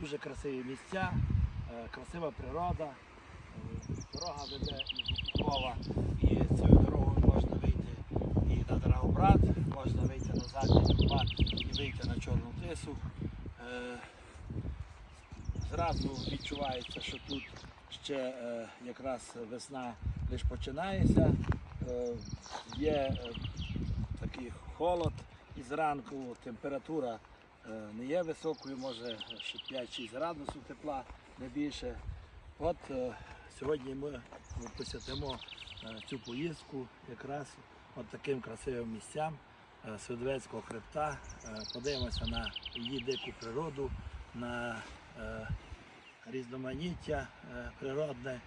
дуже красиві місця, е, красива природа. Е, Дорога веде із Львова і цією дорогою можна вийти і на Драгобрат, можна вийти на задній Дубат і вийти на Чорну Тису. Е, Зразу відчувається, що тут ще якраз весна лише починається. Є такий холод і зранку температура не є високою, може ще 5-6 градусів тепла, не більше. От е, сьогодні ми посвятимо е, цю поїздку якраз от таким красивим місцям е, Свидовецького хребта. Е, Подивимося на її дику природу, на е, різноманіття е, природне,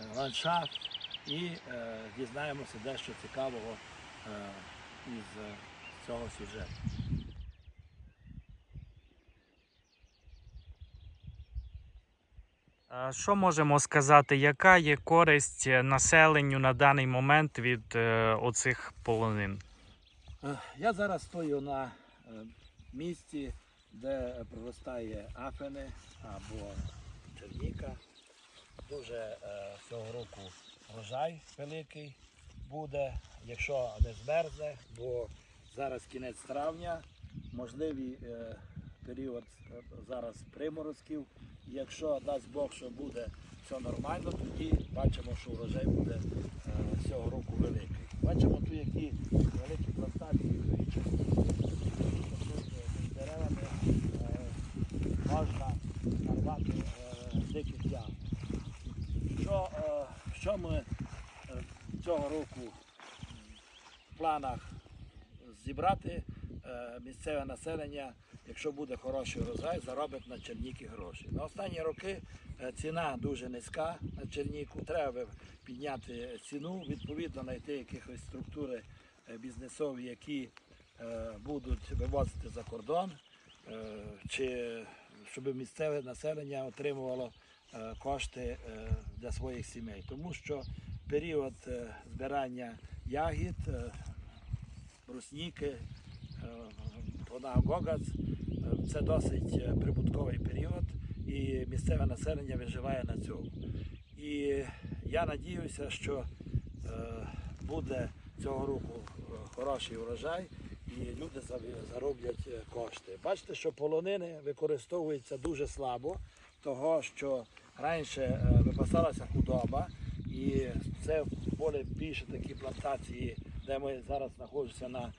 е, ландшафт і е, дізнаємося дещо цікавого е, із е, цього сюжету. Що можемо сказати, яка є користь е, населенню на даний момент від е, оцих полонин? Е, Я зараз стою на місці, де проростає афени або черніка. Дуже цього року врожай великий буде, якщо не змерзне, бо зараз кінець травня, можливий період зараз приморозків. Якщо дасть Бог, що буде все нормально, тоді бачимо, що врожай буде е, цього року великий. Бачимо тут які великі плантації квітів. Деревами е, можна нарвати е, диких. Що, е, що ми цього року в планах зібрати місцеве населення, якщо буде хороший урожай, заробить на черніки гроші. На останні роки е, ціна дуже низька на черніку. Треба підняти ціну, відповідно знайти якихось структури е, бізнесові, які е, будуть вивозити за кордон, е, чи щоб місцеве населення отримувало е, кошти е, для своїх сімей. Тому що період е, збирання ягід, е, брусніки, е, вона гогац, е, це досить е, прибутковий період, і місцеве населення виживає на цьому. І я надіюся, що е, буде цього року е, хороший урожай і люди зароблять е, кошти. Бачите, що полонини використовуються дуже слабо, того що раніше е, випасалася худоба, і це поле більше такі плантації, де ми зараз знаходимося на е,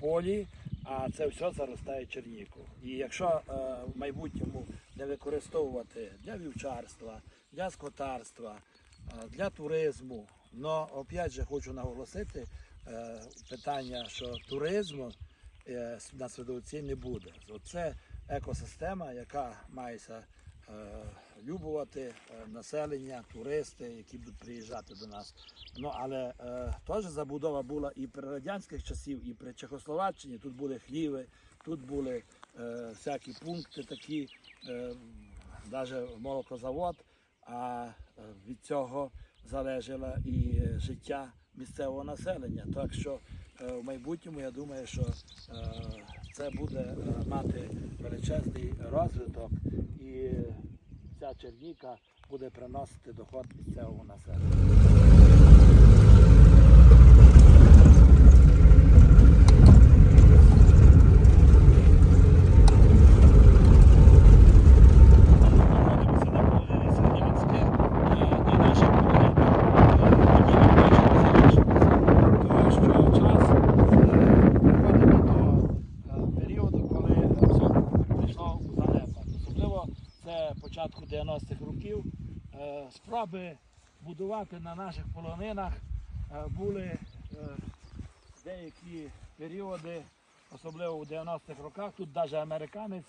полі, а це все заростає черніку. І якщо е, в майбутньому не використовувати для вівчарства, для скотарства, е, для туризму, но опять же хочу наголосити е, питання, що туризму е, на Свидовці не буде. Це екосистема, яка мається е, любувати е, населення, туристи, які будуть приїжджати до нас. Ну але е, теж забудова була і при радянських часів, і при Чехословаччині. Тут були хліви, тут були е, всякі пункти такі, е, навіть молокозавод. А е, від цього залежало і е, життя місцевого населення. Так що е, в майбутньому я думаю, що е, це буде е, мати величезний розвиток і ця черніка буде приносити доход місцевого населенню. Знаходимося на полонині Сердянське, і наша полонина подібна більше Тому що час е, приходимо до е, періоду, коли все пішло у занепад. Особливо це початку 90-х років. Е, Спроби будувати на наших полонинах е, були е, деякі періоди, особливо у 90-х роках. Тут навіть американець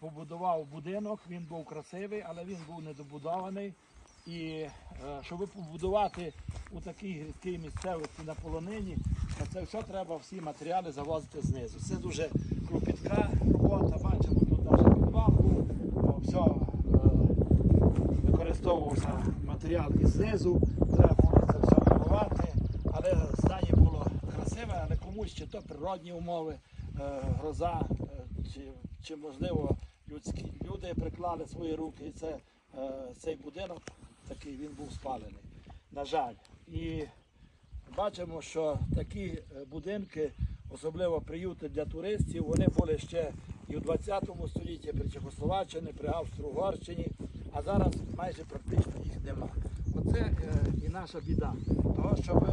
побудував будинок, він був красивий, але він був недобудований. І щоб побудувати у такій гірській місцевості на полонині, це все треба всі матеріали завозити знизу. Це дуже клопітка робота, бачимо тут навіть підвал був, о, все е, використовувався матеріал із знизу, треба було це все будувати, але здання було красиве, але комусь чи то природні умови, е, гроза, е, чи, чи можливо людські люди приклали свої руки, і це, е, цей будинок такий він був спалений. На жаль. І бачимо, що такі будинки, особливо приюти для туристів, вони були ще і в 20 столітті при Чехословаччині, при Австро-Угорщині, а зараз майже практично їх нема. Оце е, і наша біда. Того, щоб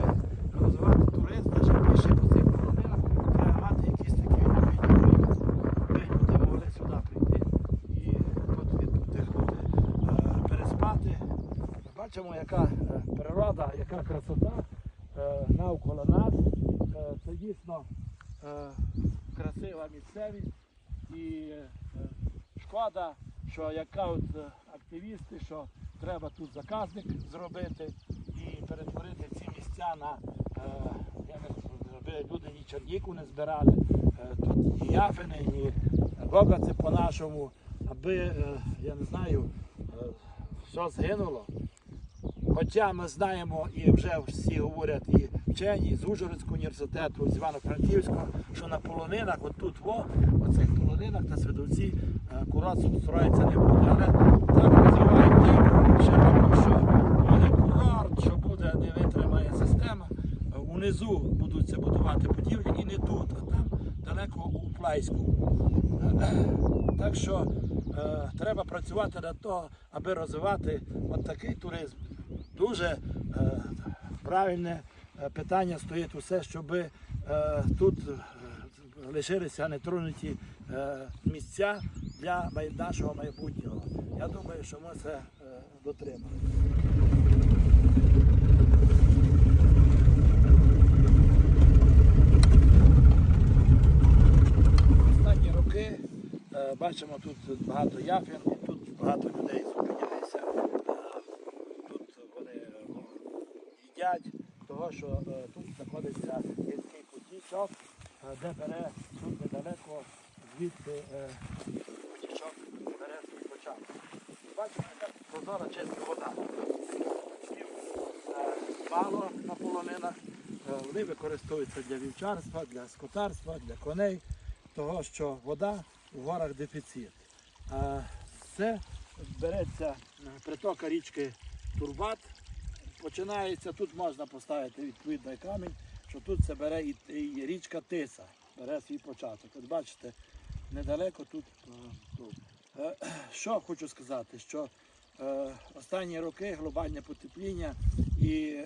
розвивати туризм, ще більше по цих полонинах, треба мати якісь такі відповідні проєкти. Люди могли сюди прийти і тут віддихнути, е, переспати. Бачимо, яка е, природа, яка красота е, навколо нас. Е, Це дійсно е, красива місцевість і е, шкода, що як кажуть е, активісти, що треба тут заказник зробити і перетворити ці місця на е, люди ні черніку не збирали, е, тут ні яфини, ні гогаці по-нашому, аби е, я не знаю, е, все згинуло. Хоча ми знаємо і вже всі говорять вчені з Ужгородського університету, з Івано-Франківського, що на полонинах, от тут, во, оцих полонинах на Свидовці, е, курорт не буде. Але так називають що роблять, що буде курорт, що буде не витримає система. Е, Унизу будуться будувати будівлі і не тут, а там далеко у Плайську. Так що е, треба працювати над того, аби розвивати от такий туризм. Дуже е, правильне е, питання стоїть усе, щоб е, тут е, лишилися нетронуті е, місця для нашого майбутнього. Я думаю, що ми це е, дотримаємо. Останні роки е, бачимо тут багато яфін, тут багато людей зупинилися. Е, Тут вони е, їдять, того що е, тут знаходиться гірський потічок, е, де бере тут недалеко звідси е, потічок бере свій початок. Бачимо, яка прозора чиста вода. Е, Мало на полонинах. Е, Вони використовуються для вівчарства, для скотарства, для коней, того, що вода у горах дефіцит. Це береться е, притока річки Турбат. Починається, тут можна поставити відповідний камінь, що тут це бере і, і річка Тиса, бере свій початок. От бачите, недалеко тут. е. Е, Що хочу сказати, що е, останні роки глобальне потепління і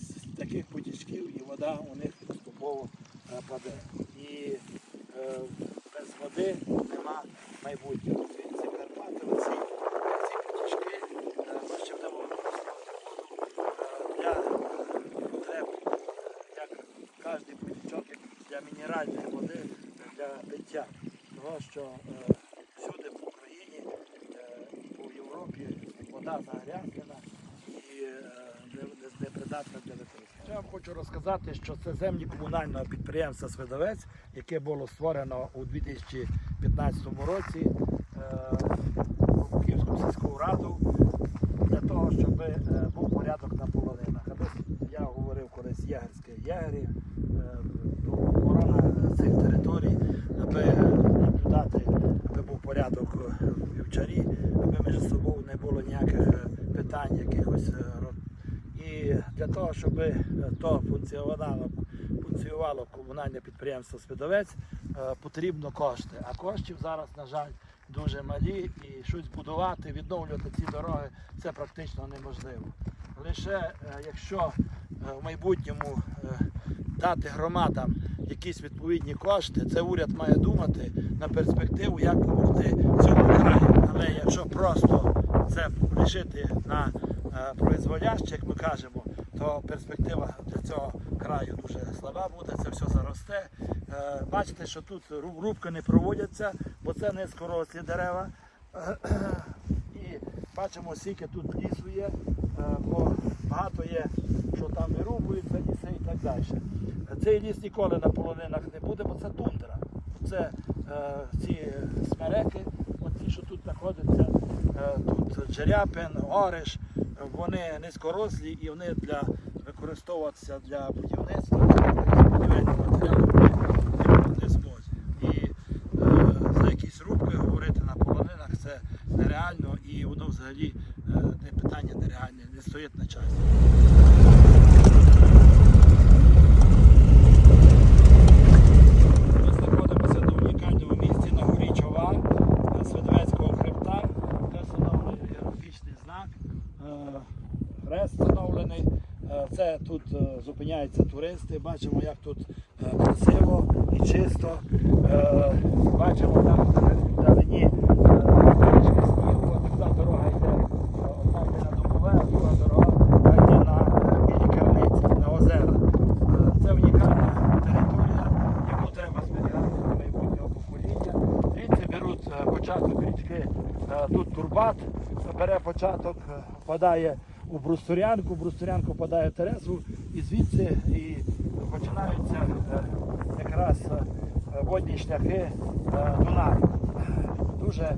з таких потічків і вода у них поступово паде. І без води нема майбутнього. Ці, ці Карпати, оці, ці потічки, е, ми ще будемо використовувати воду е, для потреб, як кожен потічок, як для мінеральної води, для пиття. Того, що е, всюди в Україні е, і по Європі використання. Я вам хочу розказати, що це землі комунального підприємства Свидовець, яке було створено у 2015 році е, Київську сільську раду для того, щоб е, був порядок на полонинах. Я говорив колись єгерське єгері, е, охорона цих територій, аби наблюдати, аби був порядок в вівчарі, аби між собою не було ніяких питань, якихось. е, І для того, щоб е, то функціонувало, функціонувало комунальне підприємство Свидовець, е, потрібно кошти. А коштів зараз, на жаль, дуже малі і щось будувати, відновлювати ці дороги це практично неможливо. Лише якщо в майбутньому дати громадам якісь відповідні кошти, це уряд має думати на перспективу, як допомогти цьому краю. Але якщо просто це лишити на е, произволяще, як ми кажемо, то перспектива для цього краю дуже слаба буде, це все заросте. Е, Бачите, що тут ру- рубки не проводяться, бо це низькорослі дерева. І бачимо, скільки тут лісу є, е, бо багато є, що там вирубуються ліси і так далі. Цей ліс ніколи на полонинах не буде, бо це тундра. Це е, ці смереки, ті, що тут знаходяться, е, тут Джеряпин, Ориш, вони низькорослі і вони для використовуватися для будівництва, будівельного матеріалу. І е, за якісь рубки говорити на полонинах це нереально і воно взагалі е, не питання нереальне, не стоїть на часі. Зупиняються туристи. Бачимо, як тут е, красиво і чисто. Е, Бачимо там вдалині е. От дорога йде. Одна йде на а друга дорога йде на білі керниці, на озера. Це унікальна територія, яку треба зберігати для майбутнього покоління. Беруть початок річки. Тут Турбат бере початок, впадає у Брустурянку, Брустурянку в Терезу і звідси і починаються е, якраз е, водні шляхи е, Дунаю. Дуже